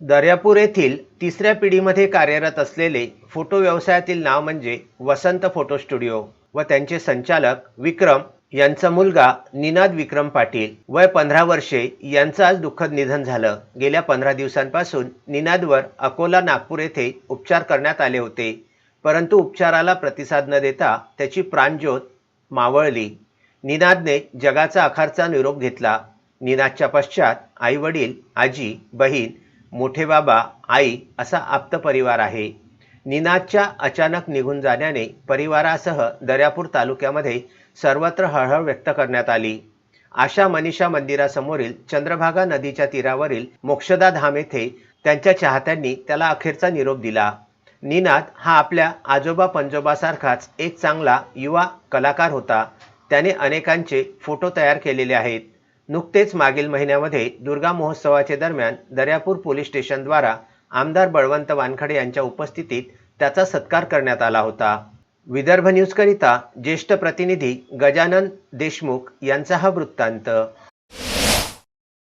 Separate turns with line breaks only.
दर्यापूर येथील तिसऱ्या पिढीमध्ये कार्यरत असलेले फोटो व्यवसायातील नाव म्हणजे वसंत फोटो स्टुडिओ व त्यांचे संचालक विक्रम यांचा मुलगा निनाद विक्रम पाटील. वय पंधरा वर्षे यांचं आज दुःखद निधन झालं. गेल्या पंधरा दिवसांपासून निनादवर अकोला नागपूर येथे उपचार करण्यात आले होते. परंतु उपचाराला प्रतिसाद न देता त्याची प्राणज्योत मावळली. निनादने जगाचा अखारचा निरोप घेतला. निनादच्या पश्चात आई वडील आजी बहीण मोठे बाबा आई असा आप्त परिवार आहे. निनादच्या अचानक निघून जाण्याने परिवारासह दर्यापूर तालुक्यामध्ये सर्वत्र हळहळ व्यक्त करण्यात आली. आशा मनीषा मंदिरासमोरील चंद्रभागा नदीच्या तीरावरील मोक्षदा धाम येथे त्यांच्या चाहत्यांनी त्याला अखेरचा निरोप दिला. निनाद हा आपल्या आजोबा पंजोबासारखाच एक चांगला युवा कलाकार होता. त्याने अनेकांचे फोटो तयार केलेले आहेत. नुकतेच मागील महिन्यामध्ये दुर्गा महोत्सवाचे दरम्यान दर्यापूर पोलीस स्टेशनद्वारा आमदार बळवंत वानखडे यांच्या उपस्थितीत त्याचा सत्कार करण्यात आला होता. विदर्भ न्यूजकरिता ज्येष्ठ प्रतिनिधी गजानन देशमुख यांचा हा वृत्तांत.